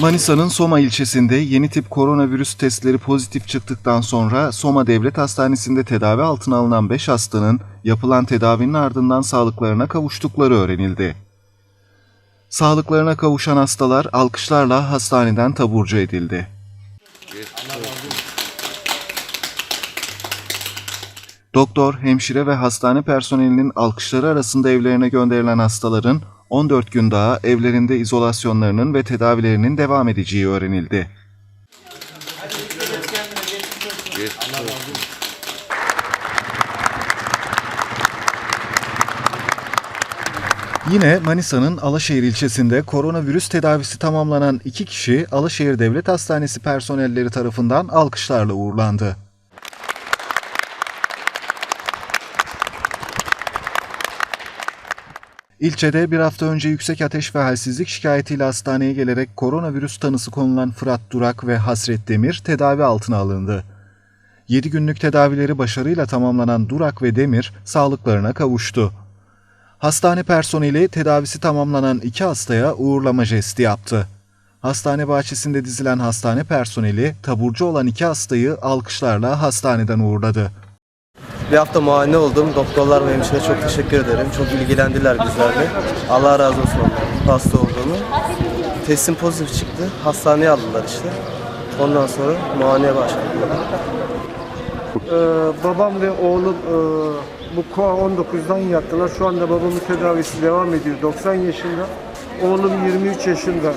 Manisa'nın Soma ilçesinde yeni tip koronavirüs testleri pozitif çıktıktan sonra Soma Devlet Hastanesi'nde tedavi altına alınan 5 hastanın yapılan tedavinin ardından sağlıklarına kavuştukları öğrenildi. Sağlıklarına kavuşan hastalar alkışlarla hastaneden taburcu edildi. Doktor, hemşire ve hastane personelinin alkışları arasında evlerine gönderilen hastaların 14 gün daha evlerinde izolasyonlarının ve tedavilerinin devam edeceği öğrenildi. Yine Manisa'nın Alaşehir ilçesinde koronavirüs tedavisi tamamlanan iki kişi Alaşehir Devlet Hastanesi personelleri tarafından alkışlarla uğurlandı. İlçede bir hafta önce yüksek ateş ve halsizlik şikayetiyle hastaneye gelerek koronavirüs tanısı konulan Fırat Durak ve Hasret Demir tedavi altına alındı. 7 günlük tedavileri başarıyla tamamlanan Durak ve Demir sağlıklarına kavuştu. Hastane personeli tedavisi tamamlanan iki hastaya uğurlama jesti yaptı. Hastane bahçesinde dizilen hastane personeli taburcu olan iki hastayı alkışlarla hastaneden uğurladı. Bir hafta muayene oldum. Doktorlar ve hemşire çok teşekkür ederim. Çok ilgilendiler bizlerle. Allah razı olsun hasta olduğumu. Testim pozitif çıktı. Hastaneye aldılar işte. Ondan sonra muayeneye başladılar. Ee, babam ve oğlum e, bu KOA-19'dan yattılar. Şu anda babamın tedavisi devam ediyor. 90 yaşında. Oğlum 23 yaşında.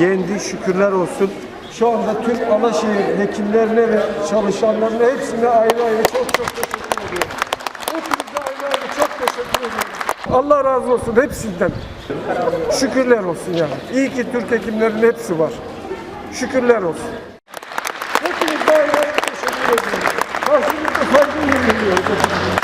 Yendi şükürler olsun. Şu anda tüm Alaşehir hekimlerine ve çalışanlarına hepsine ayrı ayrı çok çok teşekkür çok teşekkür ediyorum. Allah razı olsun hepsinden. Şükürler olsun yani. İyi ki Türk hekimlerin hepsi var. Şükürler olsun. Hepinize ayrı ayrı teşekkür ediyorum. Karşınızda saygı veriyorum.